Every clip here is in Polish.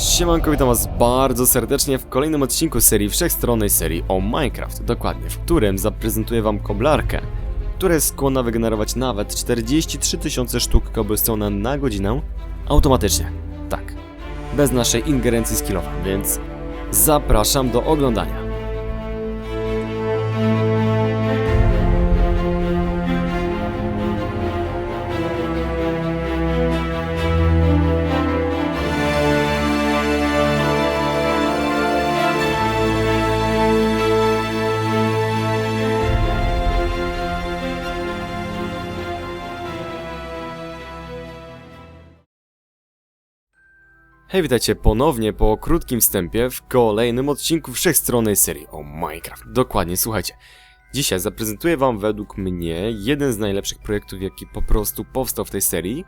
Siemanko, witam was bardzo serdecznie w kolejnym odcinku serii wszechstronnej serii o Minecraft, dokładnie, w którym zaprezentuję wam koblarkę, która jest skłonna wygenerować nawet 43 tysiące sztuk cobblestone'a na godzinę automatycznie. Tak, bez naszej ingerencji skillowej, więc zapraszam do oglądania. Hej, witajcie ponownie po krótkim wstępie w kolejnym odcinku wszechstronnej serii o Minecraft. Dokładnie, słuchajcie. Dzisiaj zaprezentuję wam według mnie jeden z najlepszych projektów, jaki po prostu powstał w tej serii,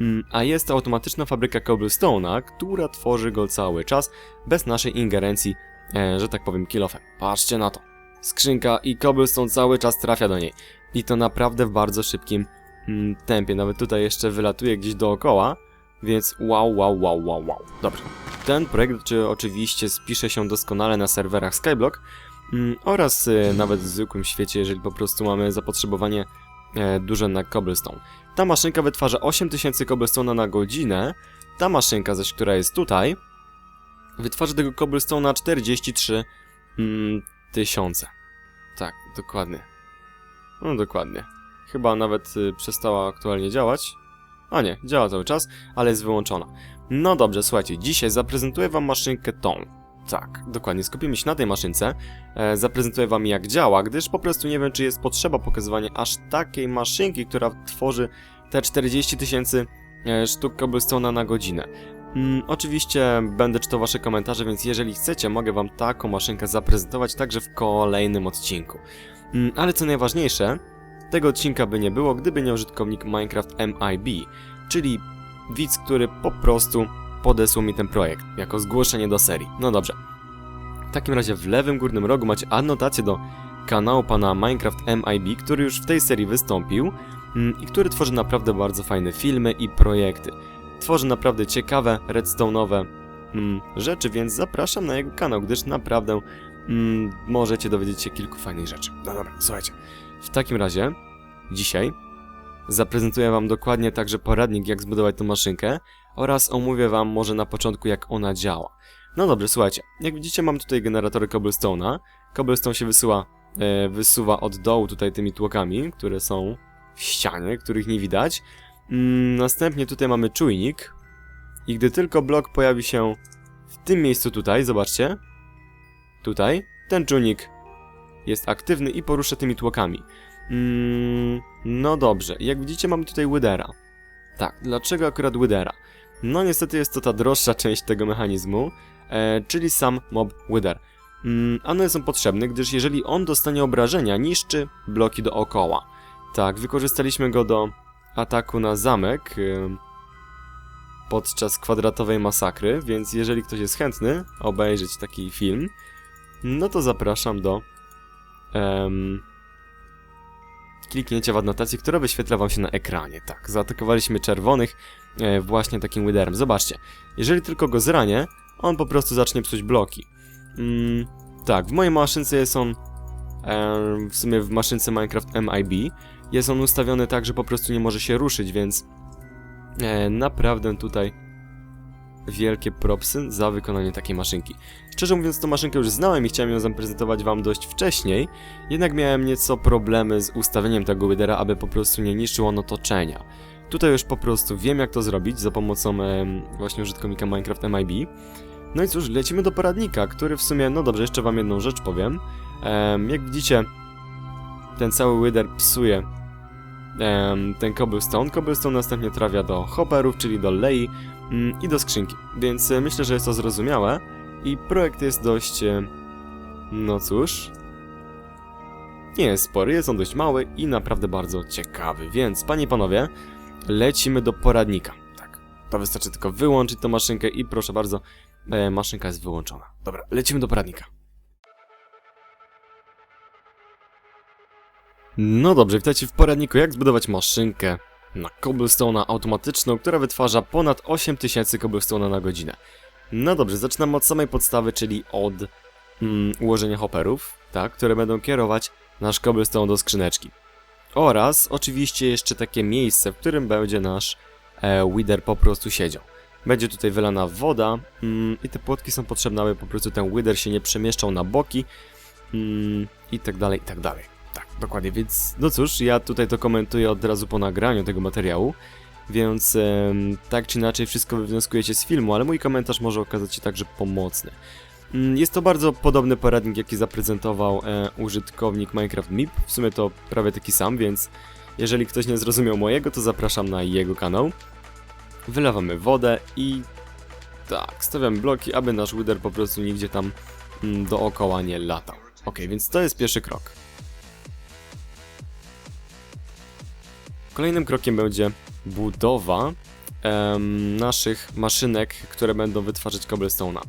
Mm, a jest to automatyczna fabryka cobblestone'a, która tworzy go cały czas, bez naszej ingerencji, e, że tak powiem, kilofem. Patrzcie na to. Skrzynka i cobblestone cały czas trafia do niej. I to naprawdę w bardzo szybkim mm, tempie. Nawet tutaj jeszcze wylatuje gdzieś dookoła. Więc wow, wow, wow, wow, wow. Dobrze. Ten projekt czy oczywiście spisze się doskonale na serwerach Skyblock mm, oraz y, nawet w zwykłym świecie, jeżeli po prostu mamy zapotrzebowanie e, duże na cobblestone. Ta maszynka wytwarza 8000 cobblestone'a na godzinę, ta maszynka zaś, która jest tutaj, wytwarza tego cobblestone na 43 mm, tysiące. Tak, dokładnie. No dokładnie. Chyba nawet y, przestała aktualnie działać. A nie, działa cały czas, ale jest wyłączona. No dobrze, słuchajcie, dzisiaj zaprezentuję wam maszynkę tą. Tak, dokładnie, skupimy się na tej maszynce. E, zaprezentuję wam jak działa, gdyż po prostu nie wiem, czy jest potrzeba pokazywania aż takiej maszynki, która tworzy te 40 tysięcy e, sztuk cobblestone'a na godzinę. Mm, oczywiście będę czytał wasze komentarze, więc jeżeli chcecie, mogę wam taką maszynkę zaprezentować także w kolejnym odcinku. Mm, ale co najważniejsze, tego odcinka by nie było, gdyby nie użytkownik Minecraft MIB, czyli widz, który po prostu podesłał mi ten projekt jako zgłoszenie do serii. No dobrze. W takim razie w lewym górnym rogu macie anotację do kanału pana Minecraft MIB, który już w tej serii wystąpił mm, i który tworzy naprawdę bardzo fajne filmy i projekty. Tworzy naprawdę ciekawe, redstone'owe mm, rzeczy, więc zapraszam na jego kanał, gdyż naprawdę mm, możecie dowiedzieć się kilku fajnych rzeczy. No dobra, słuchajcie. W takim razie, dzisiaj zaprezentuję Wam dokładnie także poradnik, jak zbudować tą maszynkę oraz omówię Wam może na początku, jak ona działa. No dobrze, słuchajcie, jak widzicie mam tutaj generatory cobblestone'a. Cobblestone się wysyła, e, wysuwa od dołu tutaj tymi tłokami, które są w ścianie, których nie widać. Mm, następnie tutaj mamy czujnik i gdy tylko blok pojawi się w tym miejscu tutaj, zobaczcie, tutaj, ten czujnik jest aktywny i porusza tymi tłokami. Mm, no dobrze, jak widzicie mamy tutaj Withera. Tak, dlaczego akurat Withera? No niestety jest to ta droższa część tego mechanizmu, e, czyli sam mob Wither. Mm, one są potrzebne, gdyż jeżeli on dostanie obrażenia, niszczy bloki dookoła. Tak, wykorzystaliśmy go do ataku na zamek e, podczas kwadratowej masakry, więc jeżeli ktoś jest chętny obejrzeć taki film, no to zapraszam do em, kliknięcia w adnotację, która wyświetla wam się na ekranie. Tak, zaatakowaliśmy czerwonych e, właśnie takim Witherem. Zobaczcie, jeżeli tylko go zranię, on po prostu zacznie psuć bloki. Mm, tak, w mojej maszynce jest on, e, w sumie w maszynce Minecraft MIB, jest on ustawiony tak, że po prostu nie może się ruszyć, więc e, naprawdę tutaj wielkie propsy za wykonanie takiej maszynki. Szczerze mówiąc, tą maszynkę już znałem i chciałem ją zaprezentować wam dość wcześniej, jednak miałem nieco problemy z ustawieniem tego Withera, aby po prostu nie niszczył on otoczenia. Tutaj już po prostu wiem jak to zrobić za pomocą em, właśnie użytkownika Minecraft MIB. No i cóż, lecimy do poradnika, który w sumie, no dobrze, jeszcze wam jedną rzecz powiem. Em, jak widzicie, ten cały Wither psuje ten cobblestone. Cobblestone następnie trafia do hopperów, czyli do lei i do skrzynki. Więc e, myślę, że jest to zrozumiałe i projekt jest dość, e, no cóż, nie jest spory, jest on dość mały i naprawdę bardzo ciekawy. Więc, panie i panowie, lecimy do poradnika. Tak, to wystarczy tylko wyłączyć tą maszynkę i proszę bardzo, e, maszynka jest wyłączona. Dobra, lecimy do poradnika. No dobrze, witajcie w poradniku jak zbudować maszynkę na cobblestone'a automatyczną, która wytwarza ponad 8000 cobblestone'a na godzinę. No dobrze, zaczynamy od samej podstawy, czyli od mm, ułożenia hopperów, tak, które będą kierować nasz cobblestone do skrzyneczki. Oraz oczywiście jeszcze takie miejsce, w którym będzie nasz e, po prostu siedział. Będzie tutaj wylana woda mm, i te płotki są potrzebne, aby po prostu ten Wither się nie przemieszczał na boki mm, i tak dalej, i tak dalej. Dokładnie, więc no cóż, ja tutaj to komentuję od razu po nagraniu tego materiału, więc em, tak czy inaczej wszystko wywnioskujecie z filmu, ale mój komentarz może okazać się także pomocny. Mm, Jest to bardzo podobny poradnik, jaki zaprezentował e, użytkownik Minecraft Mip. W sumie to prawie taki sam, więc jeżeli ktoś nie zrozumiał mojego, to zapraszam na jego kanał. Wylewamy wodę i tak, stawiamy bloki, aby nasz Wither po prostu nigdzie tam mm, dookoła nie latał. Ok, więc to jest pierwszy krok. Kolejnym krokiem będzie budowa em, naszych maszynek, które będą wytwarzać cobblestone'a.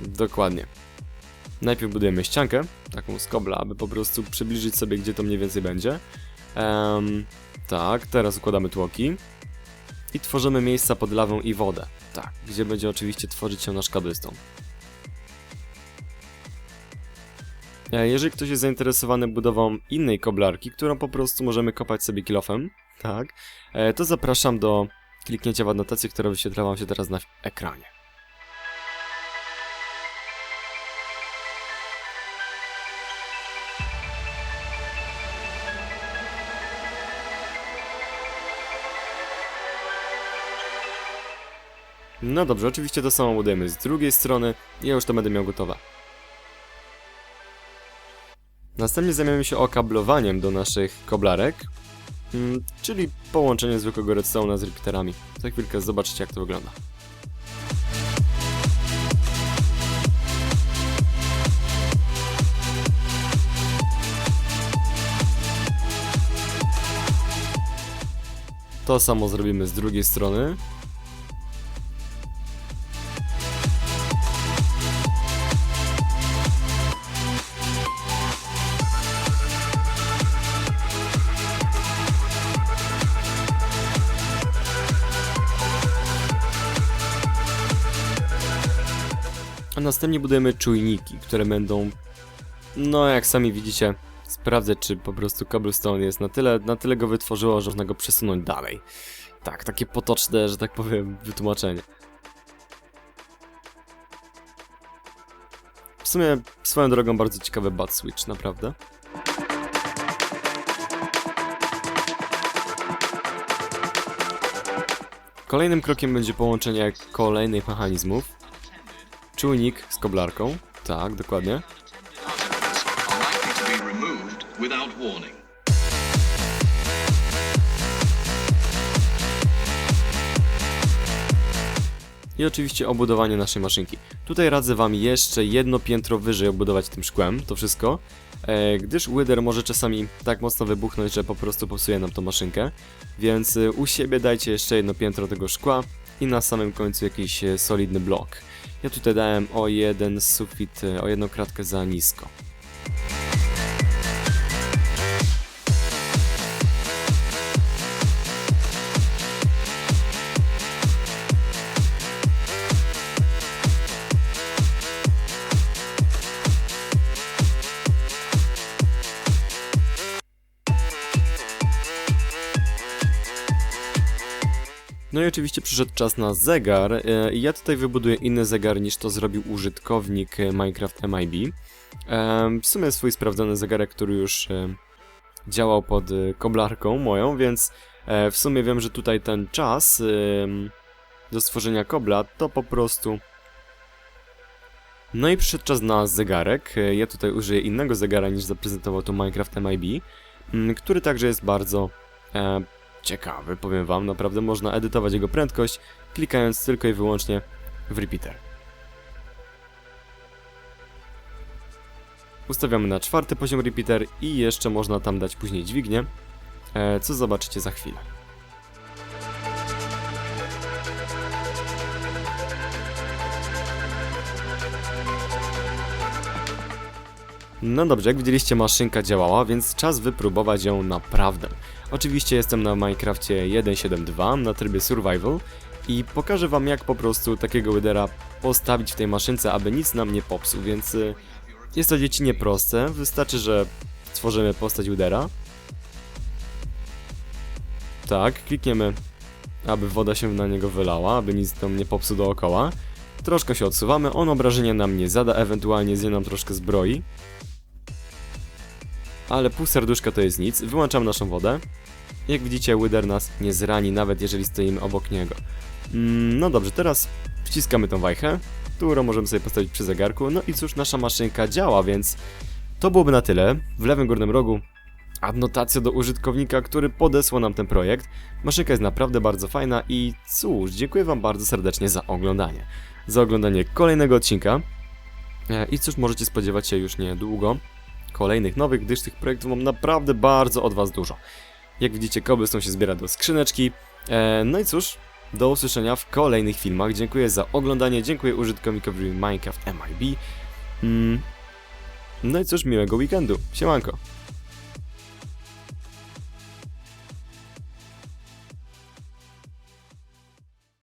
Dokładnie. Najpierw budujemy ściankę, taką z kobla, aby po prostu przybliżyć sobie, gdzie to mniej więcej będzie. Em, tak, teraz układamy tłoki. I tworzymy miejsca pod lawą i wodę. Tak, gdzie będzie oczywiście tworzyć się nasz cobblestone. Jeżeli ktoś jest zainteresowany budową innej koblarki, którą po prostu możemy kopać sobie kilofem, tak, e, to zapraszam do kliknięcia w anotację, która wyświetla wam się teraz na ekranie. No dobrze, oczywiście to samo budujemy z drugiej strony. Ja już to będę miał gotowe. Następnie zajmiemy się okablowaniem do naszych koblarek, mm, czyli połączenie zwykłego redstone'a z repeaterami. Za chwilkę zobaczycie jak to wygląda. To samo zrobimy z drugiej strony. Następnie budujemy czujniki, które będą, no jak sami widzicie, sprawdzać czy po prostu cobblestone jest na tyle, na tyle go wytworzyło, że można go przesunąć dalej. Tak, takie potoczne, że tak powiem, wytłumaczenie. W sumie swoją drogą bardzo ciekawy bat switch, naprawdę. Kolejnym krokiem będzie połączenie kolejnych mechanizmów. Czujnik z koblarką. Tak, dokładnie. I oczywiście obudowanie naszej maszynki. Tutaj radzę wam jeszcze jedno piętro wyżej obudować tym szkłem, to wszystko, e, gdyż Wither może czasami tak mocno wybuchnąć, że po prostu popsuje nam tą maszynkę, więc e, u siebie dajcie jeszcze jedno piętro tego szkła i na samym końcu jakiś e, solidny blok. Ja tutaj dałem o jeden sufit, e, o jedną kratkę za nisko. No i oczywiście przyszedł czas na zegar. E, Ja tutaj wybuduję inny zegar niż to zrobił użytkownik e, Minecraft MIB. E, W sumie swój sprawdzony zegarek, który już działał pod koblarką moją, więc w sumie wiem, że tutaj ten czas do stworzenia kobla to po prostu... No i przyszedł czas na zegarek. Ja tutaj użyję innego zegara niż zaprezentował to Minecraft MIB, który także jest bardzo ciekawy, powiem wam, naprawdę można edytować jego prędkość, klikając tylko i wyłącznie w repeater. Ustawiamy na czwarty poziom repeater i jeszcze można tam dać później dźwignię, e, co zobaczycie za chwilę. No dobrze, jak widzieliście maszynka działała, więc czas wypróbować ją naprawdę. Oczywiście jestem na Minecrafcie 1.7.2 na trybie Survival i pokażę wam jak po prostu takiego widera postawić w tej maszynce, aby nic nam nie popsuł, więc y, jest to dziecinnie proste, wystarczy, że stworzymy postać widera. Tak, klikniemy, aby woda się na niego wylała, aby nic nam nie popsuł dookoła. Troszkę się odsuwamy, on obrażenia nam nie zada, ewentualnie zje nam troszkę zbroi. Ale pół serduszka to jest nic, wyłączam naszą wodę. Jak widzicie, Wither nas nie zrani, nawet jeżeli stoimy obok niego. Mm, no dobrze, teraz wciskamy tą wajchę, którą możemy sobie postawić przy zegarku. No i cóż, nasza maszynka działa, więc to byłoby na tyle. W lewym górnym rogu adnotacja do użytkownika, który podesłał nam ten projekt. Maszynka jest naprawdę bardzo fajna i cóż, dziękuję Wam bardzo serdecznie za oglądanie. Za oglądanie kolejnego odcinka. E, I cóż, możecie spodziewać się już niedługo kolejnych nowych, gdyż tych projektów mam naprawdę bardzo od Was dużo. Jak widzicie, cobblestone się zbiera do skrzyneczki. E, no i cóż, do usłyszenia w kolejnych filmach. Dziękuję za oglądanie, dziękuję użytkownikowi Minecraft MIB. Mm. No i cóż, miłego weekendu. Siemanko.